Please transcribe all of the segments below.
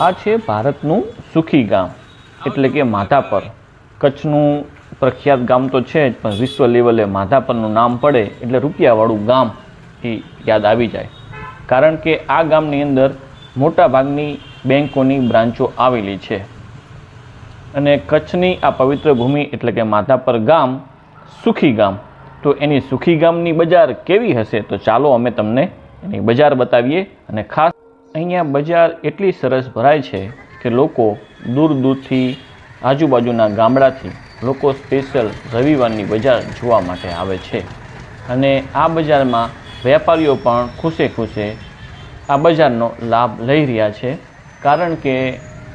આ છે ભારતનું સુખી ગામ. એટલે કે માધાપર. કચ્છનું પ્રખ્યાત ગામ તો છે જ, પણ વિશ્વ લેવલે માધાપરનું નામ પડે એટલે રૂપિયાવાળું ગામ એ યાદ આવી જાય. કારણ કે આ ગામની અંદર મોટા ભાગની બેન્કોની બ્રાન્ચો આવેલી છે. અને કચ્છની આ પવિત્ર ભૂમિ એટલે કે માધાપર ગામ સુખી ગામ. તો એની સુખી ગામની બજાર કેવી હશે? તો ચાલો અમે તમને એની બજાર બતાવીએ અને ખાસ અહીંયા બજાર એટલી સરસ ભરાય છે કે લોકો દૂર દૂરથી આજુબાજુના ગામડાથી લોકો સ્પેશિયલ રવિવારની બજાર જોવા માટે આવે છે. અને આ બજારમાં વેપારીઓ પણ ખુશે ખુશે આ બજારનો લાભ લઈ રહ્યા છે. કારણ કે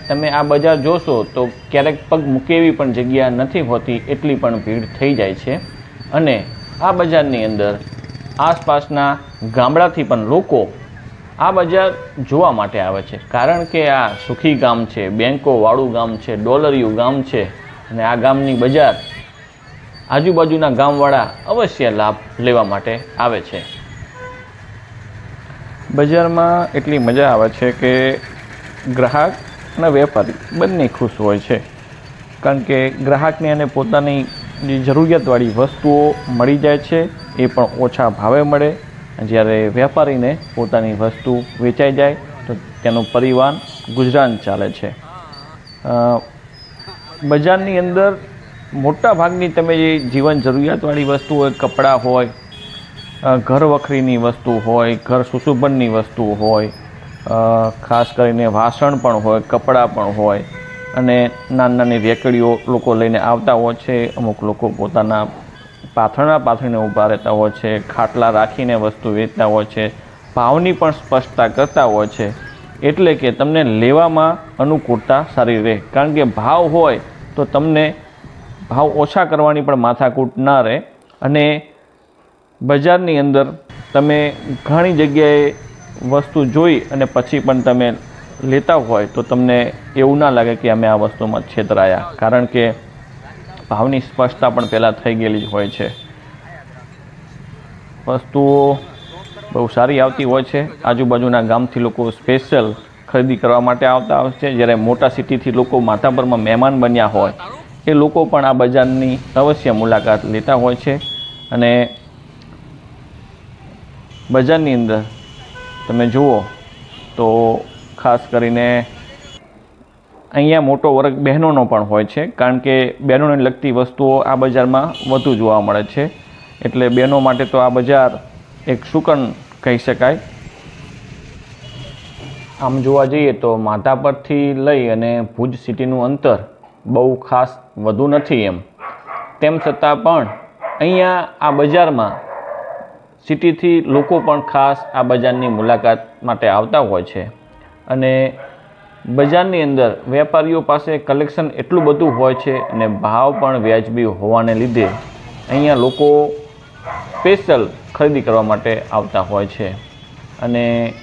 તમે આ બજાર જોશો તો ક્યારેક પગ મૂકે એવી પણ જગ્યા નથી હોતી એટલી પણ ભીડ થઈ જાય છે. અને આ બજારની અંદર આસપાસના ગામડાથી પણ લોકો આ બજાર જોવા માટે આવે છે. કારણ કે આ સુખી ગામ છે, બેંકોવાળું ગામ છે, ડોલરિયું ગામ છે અને આ ગામની બજાર આજુબાજુના ગામવાળા અવશ્ય લાભ લેવા માટે આવે છે. બજારમાં એટલી મજા આવે છે કે ગ્રાહક અને વેપારી બંને ખુશ હોય છે. કારણ કે ગ્રાહકને એને પોતાની જે જરૂરિયાતવાળી વસ્તુઓ મળી જાય છે, એ પણ ઓછા ભાવે મળે જ્યારે વેપારીને પોતાની વસ્તુ વેચાઈ જાય, તો તેનું પરિવહન ગુજરાન ચાલે છે. બજારની અંદર મોટા ભાગની તમે જે જીવન જરૂરિયાતવાળી વસ્તુ હોય કપડાં હોય ઘર વખરીની વસ્તુ હોય, ઘર સુશોભનની વસ્તુ હોય ખાસ કરીને વાસણ પણ હોય, કપડાં પણ હોય, અને નાની નાની રેકડીઓ લોકો લઈને આવતા હોય છે, અમુક લોકો પોતાના પાથરણા પાથરીને ઊભા રહેતા હોય છે, ખાટલા રાખીને વસ્તુ વેચતા હોય છે, ભાવની પણ સ્પષ્ટતા કરતા હોય છે. એટલે કે તમને લેવામાં અનુકૂળતા સારી રહે. કારણ કે ભાવ હોય તો તમને ભાવ ઓછા કરવાની પણ માથાકૂટ ના રહે. અને બજારની અંદર તમે ઘણી જગ્યાએ વસ્તુ જોઈ અને પછી પણ તમે લેતા હોય તો તમને એવું ના લાગે કે અમે આ વસ્તુમાં છેતરાયા. કારણ કે ભાવની સ્પષ્ટતા પણ પહેલાં થઈ ગયેલી જ હોય છે. વસ્તુઓ બહુ સારી આવતી હોય છે. આજુબાજુના ગામથી લોકો સ્પેશિયલ ખરીદી કરવા માટે આવતા હોય છે. જ્યારે મોટા સિટીથી લોકો માથાપરમાં મહેમાન બન્યા હોય, એ લોકો પણ આ બજારની અવશ્ય મુલાકાત લેતા હોય છે. અને બજારની અંદર તમે જુઓ તો ખાસ કરીને અહીંયા મોટો વર્ગ બહેનોનો પણ હોય છે, કારણ કે બહેનોને લગતી વસ્તુઓ આ બજારમાં વધુ જોવા મળે છે. એટલે બહેનો માટે તો આ બજાર એક સુકન કહી શકાય. આમ જોવા જઈએ તો માધાપરથી લઈ અને ભુજ સિટીનું અંતર બહુ ખાસ વધુ નથી એમ. તેમ છતાં પણ અહીંયા આ બજારમાં સિટીથી લોકો પણ ખાસ આ બજારની મુલાકાત માટે આવતા હોય છે. અને બજારની અંદર વેપારીઓ પાસે કલેક્શન એટલું બધું હોય છે અને ભાવ પણ વ્યાજબી હોવાને લીધે અહીંયા લોકો સ્પેશિયલ ખરીદી કરવા માટે આવતા હોય છે. અને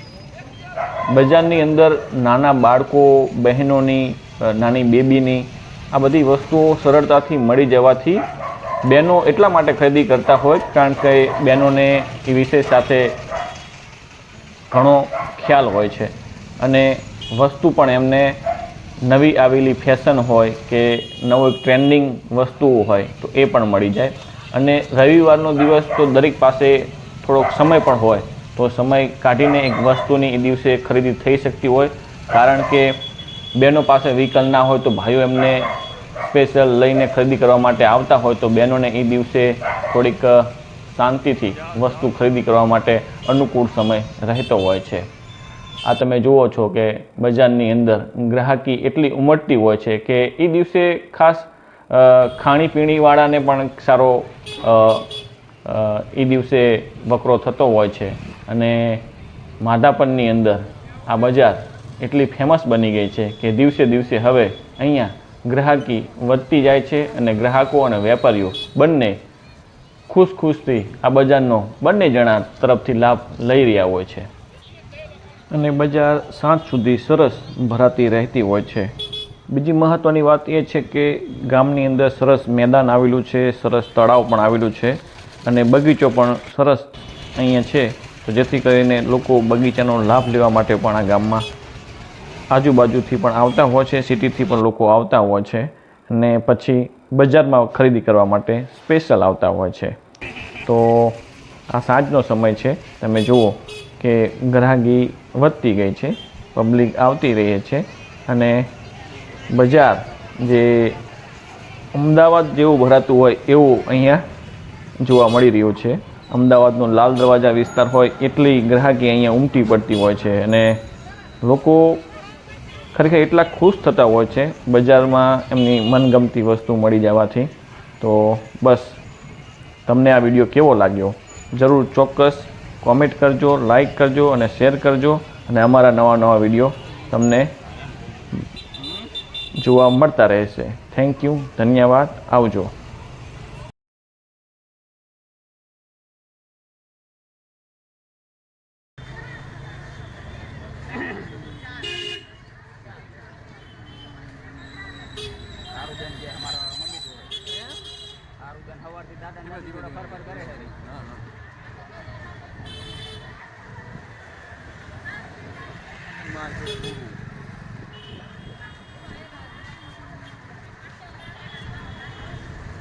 બજારની અંદર નાના બાળકો, બહેનોની નાની બેબીની આ બધી વસ્તુઓ સરળતાથી મળી જવાથી બહેનો એટલા માટે ખરીદી કરતા હોય કારણ કે બહેનોને એ વિષય સાથે ઘણો ખ્યાલ હોય છે. અને વસ્તુ પણ એમને નવી આવેલી ફેશન હોય કે નવો ટ્રેન્ડિંગ વસ્તુઓ હોય તો એ પણ મળી જાય. અને રવિવારનો દિવસ તો દરેક પાસે થોડોક સમય પણ હોય તો સમય કાઢીને એક વસ્તુની એ દિવસે ખરીદી થઈ શકતી હોય. કારણ કે બહેનો પાસે વ્હીકલ ના હોય તો ભાઈઓ એમને સ્પેશિયલ લઈને ખરીદી કરવા માટે આવતા હોય તો બહેનોને એ દિવસે થોડીક શાંતિથી વસ્તુ ખરીદી કરવા માટે અનુકૂળ સમય રહેતો હોય છે. આ તમે જુઓ છો કે બજારની અંદર ગ્રાહકી એટલી ઉમટતી હોય છે કે એ દિવસે ખાસ ખાણીપીણીવાળાને પણ સારો એ દિવસે વકરો થતો હોય છે. અને માધાપનની અંદર આ બજાર એટલી ફેમસ બની ગઈ છે કે દિવસે દિવસે હવે અહીંયા ગ્રાહકી વધતી જાય છે અને ગ્રાહકો અને વેપારીઓ બંને ખુશ ખુશથી આ બજારનો બંને જણા તરફથી લાભ લઈ રહ્યા હોય છે. અને બજાર સાંજ સુધી સરસ ભરાતી રહેતી હોય છે. બીજી મહત્ત્વની વાત એ છે કે ગામની અંદર સરસ મેદાન આવેલું છે, સરસ તળાવ પણ આવેલું છે અને બગીચો પણ સરસ અહીંયા છે. તો જેથી કરીને લોકો બગીચાનો લાભ લેવા માટે પણ આ ગામમાં આજુબાજુથી પણ આવતા હોય છે, સિટીથી પણ લોકો આવતા હોય છે અને પછી બજારમાં ખરીદી કરવા માટે સ્પેશિયલ આવતા હોય છે. તો આ સાંજનો સમય છે. તમે જુઓ કે ગ્રાહકી વધતી ગઈ છે, પબ્લિક આવતી રહી છે અને બજાર જે અમદાવાદ જેવું ભરાતું હોય એવું અહીંયા જોવા મળી રહ્યું છે. અમદાવાદનો લાલ દરવાજા વિસ્તાર હોય એટલી ગ્રાહકી અહીંયા ઉમટી પડતી હોય છે અને લોકો ખરેખર એટલા ખુશ થતા હોય છે બજારમાં એમની મનગમતી વસ્તુ મળી જવાથી. તો બસ, તમને આ વીડિયો કેવો લાગ્યો? જરૂર ચોક્કસ કોમેન્ટ કરજો લાઇક કરજો અને શેર કરજો. અને અમારા નવા નવા વીડિયો તમને જોવા મળતા રહેશે. થેન્ક યુ ધન્યવાદ. આવજો. my good food.